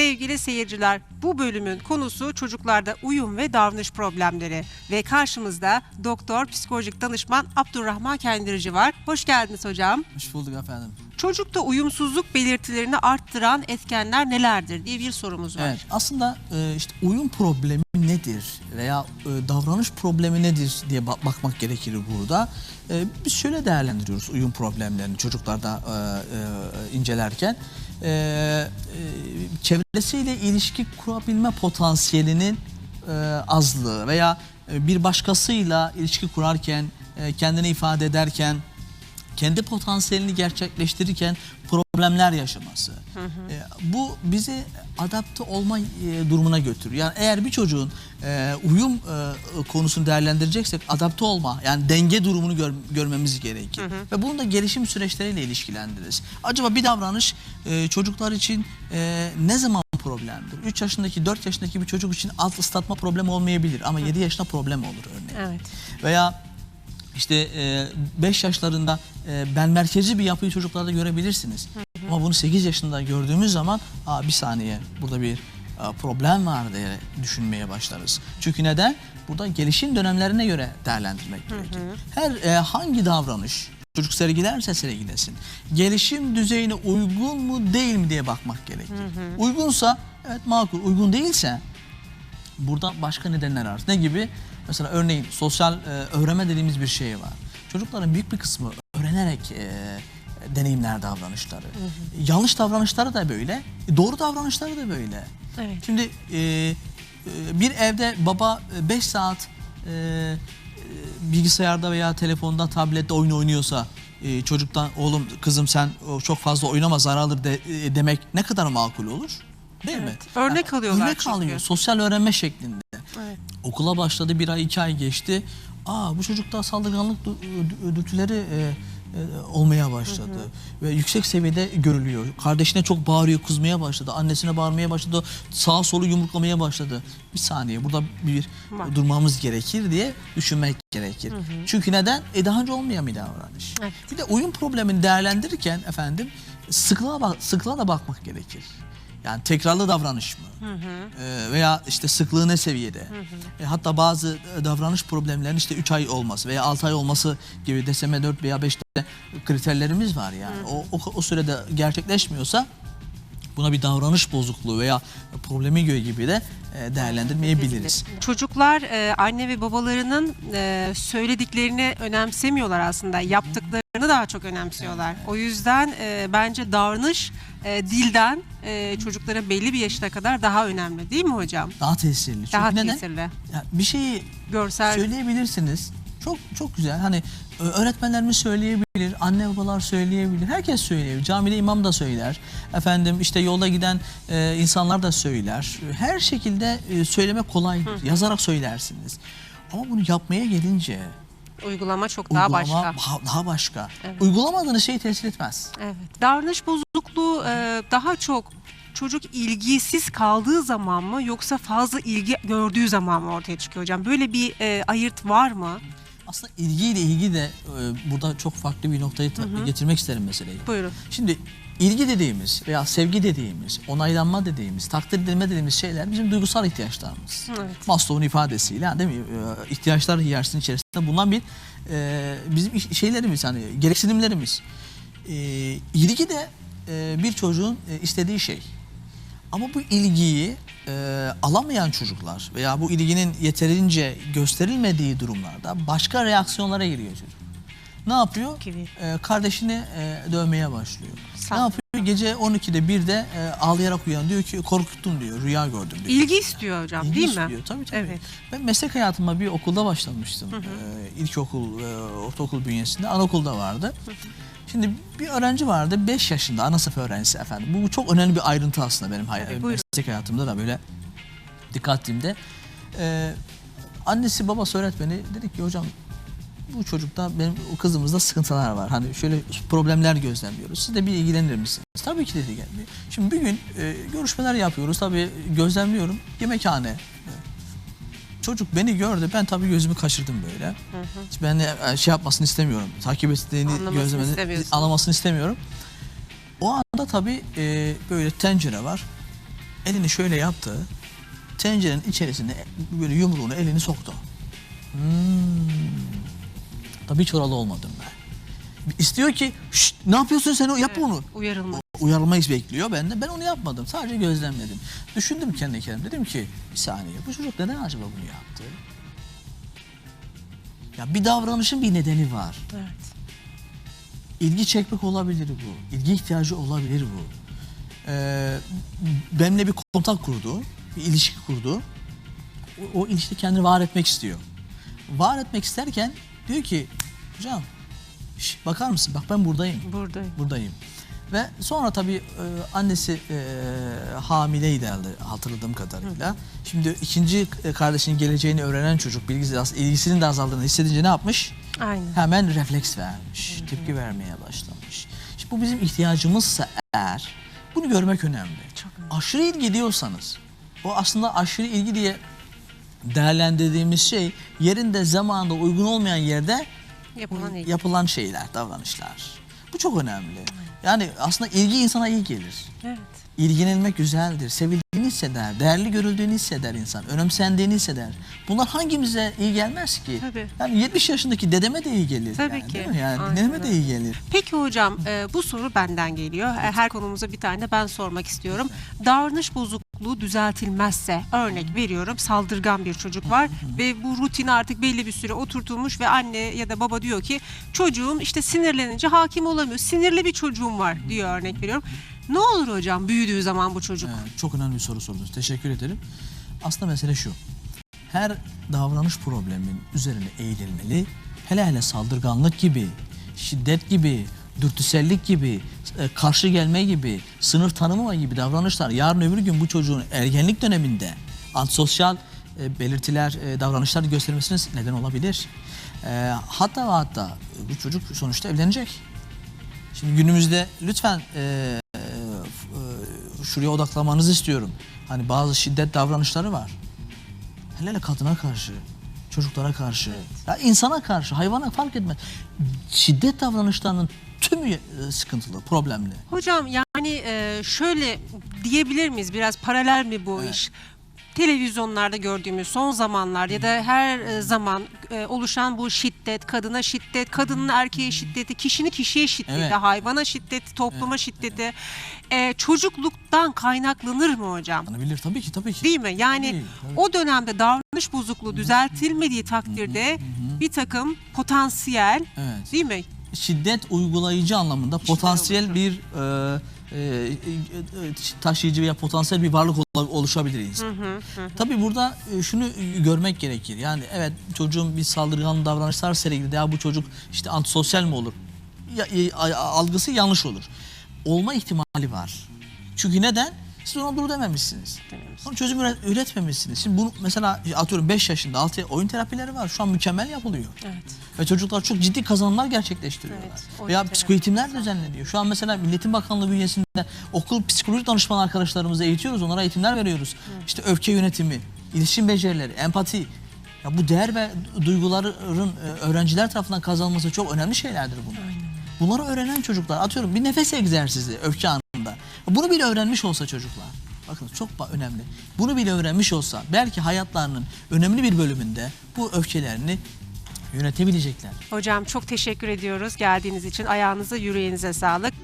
Sevgili seyirciler, bu bölümün konusu çocuklarda uyum ve davranış problemleri ve karşımızda doktor psikolojik danışman Abdurrahman Kendirici var. Hoş geldiniz hocam. Hoş bulduk efendim. Çocukta uyumsuzluk belirtilerini arttıran etkenler nelerdir diye bir sorumuz var. Evet aslında e, işte uyum problemi nedir veya e, davranış problemi nedir diye ba- bakmak gerekir burada. E, biz şöyle değerlendiriyoruz uyum problemlerini çocuklarda incelerken. E, e, çevresiyle ilişki kurabilme potansiyelinin e, azlığı veya e, bir başkasıyla ilişki kurarken, e, kendini ifade ederken, kendi potansiyelini gerçekleştirirken problemler yaşaması. E, bu bizi adapte olma e, durumuna götürüyor. Yani eğer bir çocuğun e, uyum e, konusunu değerlendireceksek adapte olma yani denge durumunu gör- görmemiz gerekir. Ve bunu da gelişim süreçleriyle ilişkilendiririz. Acaba bir davranış e, çocuklar için e, ne zaman problemdir? 3 yaşındaki 4 yaşındaki bir çocuk için alt ıslatma problemi olmayabilir ama 7 yaşında problem olur örneğin. Evet. Veya işte 5 yaşlarında e, ben merkezi bir yapıyı çocuklarda görebilirsiniz. Ama bunu 8 yaşında gördüğümüz zaman Aa, bir saniye burada bir e, problem var diye düşünmeye başlarız. Çünkü neden? Burada gelişim dönemlerine göre değerlendirmek gerekir. Her e, hangi davranış çocuk sergilerse sergilesin. Gelişim düzeyine uygun mu değil mi diye bakmak gerekir. Uygunsa evet makul, uygun değilse burada başka nedenler var. Ne gibi? Mesela örneğin sosyal e, öğrenme dediğimiz bir şey var. Çocukların büyük bir kısmı öğrenerek e, deneyimler davranışları. Yanlış davranışları da böyle, doğru davranışları da böyle. Evet. Şimdi e, e, bir evde baba 5 saat e, e, bilgisayarda veya telefonda, tablette oyun oynuyorsa e, çocuktan oğlum kızım sen o, çok fazla oynama zararlı de, e, demek ne kadar makul olur? Değil mi? Evet. Örnek alıyorlar Örnek çünkü. alıyor. Sosyal öğrenme şeklinde. Evet. Okula başladı bir ay iki ay geçti. Aa bu çocukta saldırganlık dü- dürtüleri e, olmaya başladı. Ve yüksek seviyede görülüyor. Kardeşine çok bağırıyor, kızmaya başladı. Annesine bağırmaya başladı. Sağa solu yumruklamaya başladı. Bir saniye burada bir Bak. durmamız gerekir diye düşünmek gerekir. Çünkü neden? E daha önce olmayan bir davranış. Evet. Bir de uyum problemini değerlendirirken efendim sıklığa, bak- sıklığa da bakmak gerekir. Yani tekrarlı davranış mı? Ee, veya işte sıklığı ne seviyede? E, hatta bazı e, davranış problemlerinin işte 3 ay olması veya 6 ay olması gibi DSM 4 veya 5 kriterlerimiz var yani. O, o, o sürede gerçekleşmiyorsa buna bir davranış bozukluğu veya problemi gibi de e, değerlendirmeyebiliriz. Çocuklar e, anne ve babalarının e, söylediklerini önemsemiyorlar aslında. Yaptıklarını daha çok önemsiyorlar. O yüzden e, bence davranış e, dilden e, çocukların belli bir yaşına kadar daha önemli değil mi hocam? Daha tesirli. Çünkü Daha neden? tesirli. Ya bir şeyi Görsel söyleyebilirsiniz. Çok çok güzel. Hani ö- öğretmenlerimiz söyleyebilir, anne babalar söyleyebilir, herkes söyleyebilir. Camide imam da söyler. Efendim işte yolda giden e, insanlar da söyler. Her şekilde e, söylemek kolaydır. Yazarak söylersiniz. Ama bunu yapmaya gelince uygulama çok daha uygulama başka. ha- daha başka. Evet. Uygulamadığınız şey tesir etmez. Evet. Davranış bozukluğu e, daha çok çocuk ilgisiz kaldığı zaman mı yoksa fazla ilgi gördüğü zaman mı ortaya çıkıyor hocam? Böyle bir e, ayırt var mı? Aslında ilgiyle ilgi de e, burada çok farklı bir noktayı ta- getirmek isterim meseleyi. Buyurun. Şimdi ilgi dediğimiz veya sevgi dediğimiz, onaylanma dediğimiz, takdir edilme dediğimiz şeyler bizim duygusal ihtiyaçlarımız. Evet. Maslow'un ifadesiyle değil mi? Ee, ihtiyaçlar hiyerarşisinin içerisinde bulunan bir e, bizim şeylerimiz hani gereksinimlerimiz. Ee, ilgi de e, bir çocuğun e, istediği şey. Ama bu ilgiyi e, alamayan çocuklar veya bu ilginin yeterince gösterilmediği durumlarda başka reaksiyonlara giriyor çocuk. Ne yapıyor? E, kardeşini e, dövmeye başlıyor. Sağ- Ne yapıyor? Gece 12'de 1'de e, ağlayarak uyan diyor ki korkuttum diyor, rüya gördüm diyor. İlgi istiyor hocam İlgi değil istiyor. mi? Tabii tabii. Evet. Ben meslek hayatıma bir okulda başlamıştım. Ee, ilkokul, e, ortaokul bünyesinde. Anaokulda vardı. Şimdi bir öğrenci vardı 5 yaşında ana sınıf öğrencisi efendim. Bu çok önemli bir ayrıntı aslında benim hay- Tabii, meslek hayatımda da böyle dikkatlimde. Ee, annesi babası öğretmeni dedi ki hocam bu çocukta benim o kızımızda sıkıntılar var. Hani şöyle problemler gözlemliyoruz. Siz de bir ilgilenir misiniz? Tabii ki dedi geldi. Şimdi bir gün e, görüşmeler yapıyoruz. Tabii gözlemliyorum. Yemekhane. Çocuk beni gördü. Ben tabii gözümü kaçırdım böyle. Hiç Ben de e, şey yapmasını istemiyorum. Takip ettiğini gözlemini anlamasını istemiyorum. O anda tabii e, böyle tencere var. Elini şöyle yaptı. Tencerenin içerisine böyle yumruğunu elini soktu. Hmm. Tabii hiç oralı olmadım ben. İstiyor ki "Şşt, ne yapıyorsun sen o yap onu. Uyarılmak. Uyarılmayı bekliyor ben de. Ben onu yapmadım. Sadece gözlemledim. Düşündüm kendi kendime. Dedim ki bir saniye bu çocuk neden acaba bunu yaptı? Ya bir davranışın bir nedeni var. Evet. İlgi çekmek olabilir bu. İlgi ihtiyacı olabilir bu. Ee, benimle bir kontak kurdu. Bir ilişki kurdu. O, o ilişkide kendini var etmek istiyor. Var etmek isterken diyor ki hocam şş, bakar mısın bak ben buradayım Buradayım. buradayım. Ve sonra tabii e, annesi e, hamileydi herhalde hatırladığım kadarıyla. Şimdi ikinci e, kardeşinin geleceğini öğrenen çocuk bilgisi, ilgisinin de azaldığını hissedince ne yapmış? Aynen. Hemen refleks vermiş, tepki vermeye başlamış. Şimdi bu bizim ihtiyacımızsa eğer bunu görmek önemli. Çok önemli. Aşırı ilgi diyorsanız o aslında aşırı ilgi diye değerlendirdiğimiz şey yerinde zamanında uygun olmayan yerde Yapılan yapılan şeyler, davranışlar. Bu çok önemli. Yani aslında ilgi insana iyi gelir. Evet. İlgilenmek güzeldir. Sevildiğini hisseder, değerli görüldüğünü hisseder insan, önemsendiğini hisseder. Bunlar hangimize iyi gelmez ki? Tabii. Yani 70 yaşındaki dedeme de iyi gelir. Tabii yani, ki. Değil mi? Yani Aynen de iyi gelir. Peki hocam e, bu soru benden geliyor. E, Her konumuza bir tane ben sormak istiyorum. Davranış bozukluğu düzeltilmezse örnek veriyorum saldırgan bir çocuk var ve bu rutin artık belli bir süre oturtulmuş ve anne ya da baba diyor ki çocuğum işte sinirlenince hakim olamıyor. Sinirli bir çocuğum var diyor örnek veriyorum. Ne olur hocam büyüdüğü zaman bu çocuk? Evet, çok önemli bir soru sordunuz. Teşekkür ederim. Aslında mesele şu. Her davranış probleminin üzerine eğililmeli. Hele hele saldırganlık gibi, şiddet gibi, dürtüsellik gibi, e, karşı gelme gibi, sınır tanımama gibi davranışlar yarın öbür gün bu çocuğun ergenlik döneminde antisosyal e, belirtiler, e, davranışlar göstermesine neden olabilir. Hatta hatta bu çocuk sonuçta evlenecek. Şimdi günümüzde lütfen şuraya odaklamanızı istiyorum. Hani bazı şiddet davranışları var. Hele hele kadına karşı, çocuklara karşı, ya insana karşı, hayvana fark etmez. Şiddet davranışlarının tümü e, sıkıntılı, problemli. Hocam yani e, şöyle diyebilir miyiz biraz paralel mi bu Evet. iş? Televizyonlarda gördüğümüz son zamanlar ya da her e, zaman e, oluşan bu şiddet, kadına şiddet, kadının erkeğe şiddeti, kişinin kişiye şiddeti, Evet. hayvana şiddeti, topluma şiddeti e, çocukluktan kaynaklanır mı hocam? Bilir tabii ki tabii ki. Değil mi? Yani Tabii, tabii. o dönemde davranış bozukluğu düzeltilmediği takdirde bir takım potansiyel Evet. değil mi? şiddet uygulayıcı anlamında potansiyel bir e, e, e, taşıyıcı veya potansiyel bir varlık ol- oluşabilir insan. Tabii burada e, şunu görmek gerekir. Yani evet çocuğun bir saldırgan davranışlar sergiledi. Ya bu çocuk işte antisosyal mi olur? Ya, e, algısı yanlış olur. Olma ihtimali var. Çünkü neden? Siz ona dur dememişsiniz. Sonra çözüm üret- üretmemişsiniz. Şimdi bunu mesela atıyorum 5 yaşında 6 oyun terapileri var. Şu an mükemmel yapılıyor. Evet. Ve çocuklar çok ciddi kazanımlar gerçekleştiriyorlar. Evet, Veya psikoeğitimler düzenleniyor. Şu an mesela Milletin Bakanlığı bünyesinde okul psikolojik danışman arkadaşlarımızı eğitiyoruz. Onlara eğitimler veriyoruz. İşte öfke yönetimi, iletişim becerileri, empati. Ya bu değer ve duyguların e, öğrenciler tarafından kazanılması çok önemli şeylerdir bunlar. Bunları öğrenen çocuklar atıyorum bir nefes egzersizi öfke anında. Bunu bile öğrenmiş olsa çocuklar. Bakın çok önemli. Bunu bile öğrenmiş olsa belki hayatlarının önemli bir bölümünde bu öfkelerini yönetebilecekler. Hocam çok teşekkür ediyoruz geldiğiniz için. Ayağınıza, yüreğinize sağlık.